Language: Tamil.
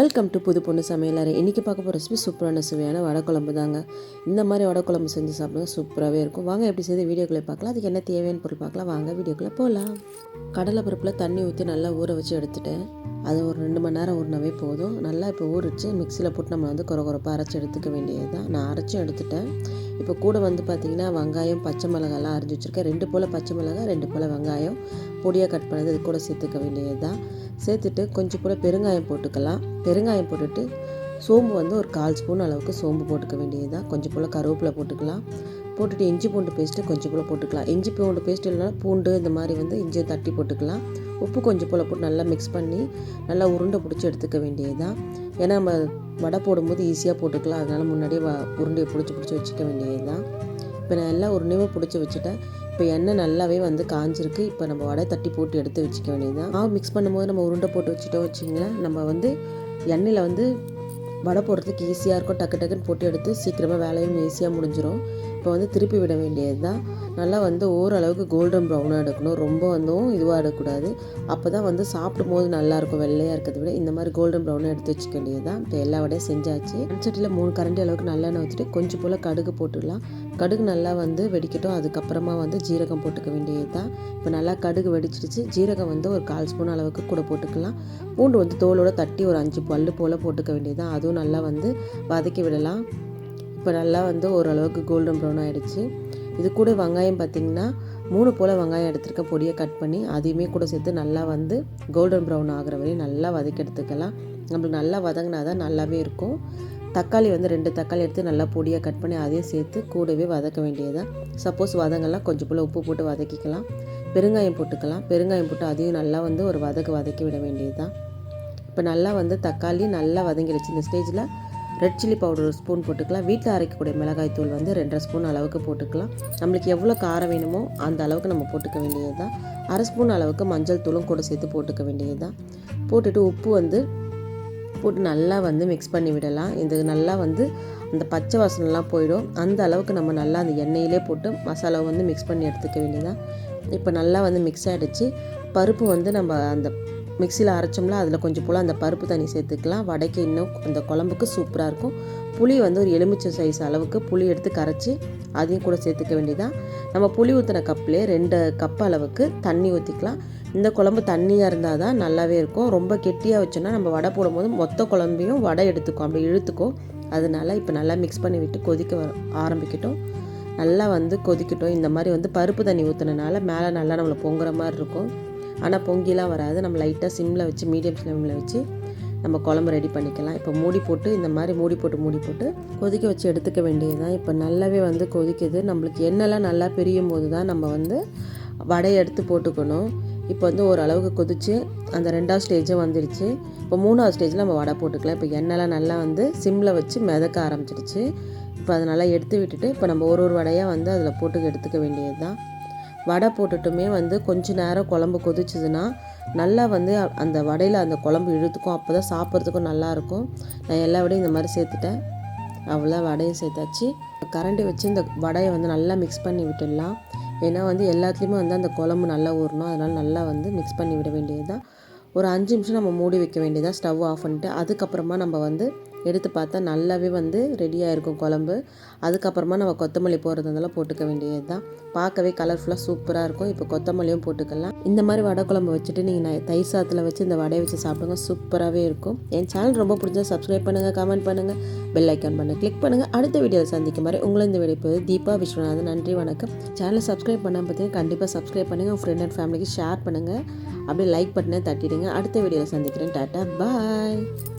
வெல்கம் டு புது பொண்ணு சமையலறை இன்றைக்கி பார்க்க போகிற ரெசிபி சூப்பரான சுவையான வடை குழம்பு தாங்க. இந்த மாதிரி வடை குழம்பு செஞ்சு சாப்பிடுங்க சூப்பராகவே இருக்கும். வாங்க எப்படி செய்து வீடியோக்குள்ளே பார்க்கலாம். அதுக்கு என்ன தேவையான பொருள் பார்க்கலாம். வாங்க வீடியோக்குள்ளே போகலாம். கடலை பருப்பில் தண்ணி ஊற்றி நல்லா ஊற வச்சு எடுத்துட்டேன். அது ஒரு ரெண்டு மணி நேரம் ஊறினாவே போதும். நல்லா இப்போ ஊறிச்சு. மிக்சியில் போட்டு நம்ம வந்து குறை குறைப்பாக அரைச்சி எடுத்துக்க வேண்டியது தான் நான் அரைச்சும் எடுத்துட்டேன். இப்போ கூட வந்து பார்த்திங்கன்னா வெங்காயம் பச்சை மிளகாலாம் அரைஞ்சி வச்சுருக்கேன். ரெண்டு போல் பச்சை மிளகாய் ரெண்டு போல் வெங்காயம். பொடியாக கட் பண்ணது இது கூட சேர்த்துக்க வேண்டியது தான் சேர்த்துட்டு கொஞ்சம் கூட பெருங்காயம் போட்டுக்கலாம். பெருங்காயம் போட்டுட்டு சோம்பு வந்து ஒரு கால் ஸ்பூன் அளவுக்கு சோம்பு போட்டுக்க வேண்டியது தான் கொஞ்சம் போல் கருவேப்பிலை போட்டுக்கலாம். போட்டுட்டு இஞ்சி பூண்டு பேஸ்ட்டு கொஞ்சம் போல் போட்டுக்கலாம். இஞ்சி பூண்டு பேஸ்ட் இல்லைனா பூண்டு இந்த மாதிரி வந்து இஞ்சியை தட்டி போட்டுக்கலாம். உப்பு கொஞ்சம் போல் போட்டு நல்லா மிக்ஸ் பண்ணி நல்லா உருண்டை பிடிச்சி எடுத்துக்க வேண்டியது தான் ஏன்னா நம்ம வடை போடும்போது ஈஸியாக போட்டுக்கலாம். அதனால் முன்னாடியே வ உருண்டையை பிடிச்சி பிடிச்சி வச்சுக்க வேண்டியது தான் இப்போ நான் எல்லாம் உருண்டையுமே பிடிச்சி வச்சுட்டேன். இப்போ எண்ணெய் நல்லாவே வந்து காஞ்சிருக்கு. இப்போ நம்ம வடை தட்டி போட்டு எடுத்து வச்சுக்க வேண்டியது தான் மாவு மிக்ஸ் பண்ணும்போது நம்ம உருண்டை போட்டு வச்சுட்டோம் வச்சிங்களேன் நம்ம வந்து எண்ணெயில் வந்து வடை போடுறதுக்கு ஈஸியாக இருக்கும். டக்கு டக்குன்னு போட்டு எடுத்து சீக்கிரமாக வேலையும் ஈஸியாக முடிஞ்சிடும் இப்போ வந்து திருப்பி விட வேண்டியது தான் நல்லா வந்து ஓரளவுக்கு கோல்டன் ப்ரௌனாக எடுக்கணும். ரொம்ப வந்தும் இதுவாக எடுக்கக்கூடாது. அப்போ தான் வந்து சாப்பிடும் போது நல்லாயிருக்கும் வெள்ளையாக இருக்கிறத விட இந்த மாதிரி கோல்டன் ப்ரௌனாக எடுத்து வச்சுக்க வேண்டியது தான் இப்போ எல்லா வடையும் செஞ்சாச்சு. சட்டியில் மூணு கரண்டி அளவுக்கு நல்லெண்ணெய் வச்சுட்டு கொஞ்சம் போல் கடுகு போட்டுடலாம். கடுகு நல்லா வந்து வெடிக்கட்டும். அதுக்கப்புறமா வந்து ஜீரகம் போட்டுக்க வேண்டியது தான் இப்போ நல்லா கடுகு வெடிச்சிடுச்சு. ஜீரகம் வந்து ஒரு கால் ஸ்பூன் அளவுக்கு கூட போட்டுக்கலாம். பூண்டு வந்து தோலோட தட்டி ஒரு அஞ்சு பல்லு போல் போட்டுக்க வேண்டியது தான் அதுவும் நல்லா வந்து வதக்கி விடலாம். இப்போ நல்லா வந்து ஓரளவுக்கு கோல்டன் ப்ரௌன் ஆகிடுச்சு இது கூட வெங்காயம் பார்த்திங்கன்னா மூணு போல் வெங்காயம் எடுத்துருக்க பொடியை கட் பண்ணி அதையுமே கூட சேர்த்து நல்லா வந்து கோல்டன் ப்ரௌன் ஆகிற வரையும் நல்லா வதக்கி எடுத்துக்கலாம். நம்மளுக்கு நல்லா வதங்கினா தான் நல்லாவே இருக்கும். தக்காளி வந்து ரெண்டு தக்காளி எடுத்து நல்லா பொடியாக கட் பண்ணி அதையும் சேர்த்து கூடவே வதக்க வேண்டியதுதான். சப்போஸ் வதங்கலாம் கொஞ்சம் போல் உப்பு போட்டு வதக்கிக்கலாம். பெருங்காயம் போட்டுக்கலாம். பெருங்காயம் போட்டு அதையும் நல்லா வந்து ஒரு வதக்க வதக்கி விட வேண்டியது தான் இப்போ நல்லா வந்து தக்காளி நல்லா வதங்கிடுச்சு. இந்த ஸ்டேஜில் ரெட் சில்லி பவுடர் ஒரு ஸ்பூன் போட்டுக்கலாம். வீட்டில் அரைக்கக்கூடிய மிளகாய் தூள் வந்து ரெண்டரை ஸ்பூன் அளவுக்கு போட்டுக்கலாம். நம்மளுக்கு எவ்வளோ காரம் வேணுமோ அந்த அளவுக்கு நம்ம போட்டுக்க வேண்டியது தான் அரை ஸ்பூன் அளவுக்கு மஞ்சள் தூளும் கூட சேர்த்து போட்டுக்க வேண்டியது தான் போட்டுட்டு உப்பு வந்து போட்டு நல்லா வந்து மிக்ஸ் பண்ணி விடலாம். இது நல்லா வந்து அந்த பச்சை வாசனைலாம் போயிடும். அந்த அளவுக்கு நம்ம நல்லா அந்த எண்ணெயிலே போட்டு மசாலாவை வந்து மிக்ஸ் பண்ணி எடுத்துக்க வேண்டியதான் இப்போ நல்லா வந்து மிக்ஸ் ஆகிடுச்சு பருப்பு வந்து நம்ம அந்த மிக்சியில் அரைச்சோம்ல அதில் கொஞ்சம் போல் அந்த பருப்பு தண்ணி சேர்த்துக்கலாம். வடைக்கு இன்னும் அந்த குழம்புக்கு சூப்பராக இருக்கும். புளி வந்து ஒரு எலுமிச்சை சைஸ் அளவுக்கு புளி எடுத்து கரைச்சி அதையும் கூட சேர்த்துக்க வேண்டியதான் நம்ம புளி ஊற்றின கப்லேயே ரெண்டு கப் அளவுக்கு தண்ணி ஊற்றிக்கலாம் இந்த குழம்பு தண்ணியாக இருந்தால் தான் நல்லாவே இருக்கும். ரொம்ப கெட்டியாக வச்சோன்னா நம்ம வடை போடும்போது மொத்த குழம்பையும் வடை எடுத்துக்கும். அப்படி இழுத்துக்கும் அதனால இப்போ நல்லா மிக்ஸ் பண்ணி விட்டு கொதிக்க ஆரம்பிக்கட்டும். நல்லா வந்து கொதிக்கட்டும். இந்த மாதிரி வந்து பருப்பு தண்ணி ஊற்றுனனால மேலே நல்லா நம்மளை பொங்குற மாதிரி இருக்கும். ஆனால் பொங்கிலாம் வராது. நம்ம லைட்டாக சிம்மில் வச்சு மீடியம் ஃப்ளேமில் வச்சு நம்ம குழம்பு ரெடி பண்ணிக்கலாம். இப்போ மூடி போட்டு இந்த மாதிரி மூடி போட்டு மூடி போட்டு கொதிக்க வச்சு எடுத்துக்க வேண்டியது தான் இப்போ நல்லாவே வந்து கொதிக்குது. நம்மளுக்கு எண்ணெய்லாம் நல்லா பிரியும் போது தான் நம்ம வந்து வடையை எடுத்து போட்டுக்கணும். இப்போ வந்து ஓரளவுக்கு கொதிச்சு அந்த ரெண்டாவது ஸ்டேஜும் வந்துடுச்சு. இப்போ மூணாவது ஸ்டேஜில் நம்ம வடை போட்டுக்கலாம். இப்போ எண்ணெய்லாம் நல்லா வந்து சிம்மில் வச்சு மிதக்க ஆரம்பிச்சிடுச்சு இப்போ அதை நல்லா எடுத்து விட்டுட்டு இப்போ நம்ம ஒரு ஒரு வடையாக வந்து அதில் போட்டு எடுத்துக்க வேண்டியது தான் வடை போட்டுட்டுமே வந்து கொஞ்ச நேரம் குழம்பு கொதிச்சுதுன்னா நல்லா வந்து அந்த வடையில் அந்த குழம்பு இழுத்துக்கும். அப்போ தான் சாப்பிட்றதுக்கும் நல்லாயிருக்கும் நான் எல்லா வடையும் இந்த மாதிரி சேர்த்துட்டேன். அவ்வளோ வடையும் சேர்த்தாச்சு. கரண்டி வச்சு இந்த வடையை வந்து நல்லா மிக்ஸ் பண்ணி விட்டுடலாம். ஏன்னா வந்து எல்லாத்துலேயுமே வந்து அந்த குழம்பு நல்லா ஊறணும். அதனால் நல்லா வந்து மிக்ஸ் பண்ணி விட வேண்டியது தான் ஒரு அஞ்சு நிமிஷம் நம்ம மூடி வைக்க வேண்டியதாக ஸ்டவ் ஆஃப் பண்ணிட்டு அதுக்கப்புறமா நம்ம வந்து எடுத்து பார்த்தா நல்லாவே வந்து ரெடியாக இருக்கும் குழம்பு. அதுக்கப்புறமா நம்ம கொத்தமல்லி போடுறதுனால போட்டுக்க வேண்டியது தான் பார்க்கவே கலர்ஃபுல்லாக சூப்பராக இருக்கும். இப்போ கொத்தமல்லியும் போட்டுக்கலாம். இந்த மாதிரி வடை குழம்பு வச்சுட்டு நீங்கள் தயிர் சாத்தில் வச்சு இந்த வடையை வச்சு சாப்பிடுங்க. சூப்பராகவே இருக்கும். என் சேனல் ரொம்ப பிடிச்சா சப்ஸ்கிரைப் பண்ணுங்கள் கமெண்ட் பண்ணுங்கள் பெல் ஐக்கான் பண்ண கிளிக் பண்ணுங்கள் அடுத்த வீடியோவில் சந்திக்கும் மாதிரி உங்களை இந்த வீடியோ தீபா விஸ்வநாதன் நன்றி வணக்கம். சேனலை சப்ஸ்கிரைப் பண்ண பார்த்தீங்கன்னா கண்டிப்பாக சப்ஸ்கிரைப் பண்ணுங்கள் உங்கள் ஃப்ரெண்ட் அண்ட் ஃபேமிலிக்கு ஷேர் பண்ணுங்கள் அப்படியே லைக் பட்டனை தட்டிடுங்க. அடுத்த வீடியோவில் சந்திக்கிறேன். டாட்டா. பாய்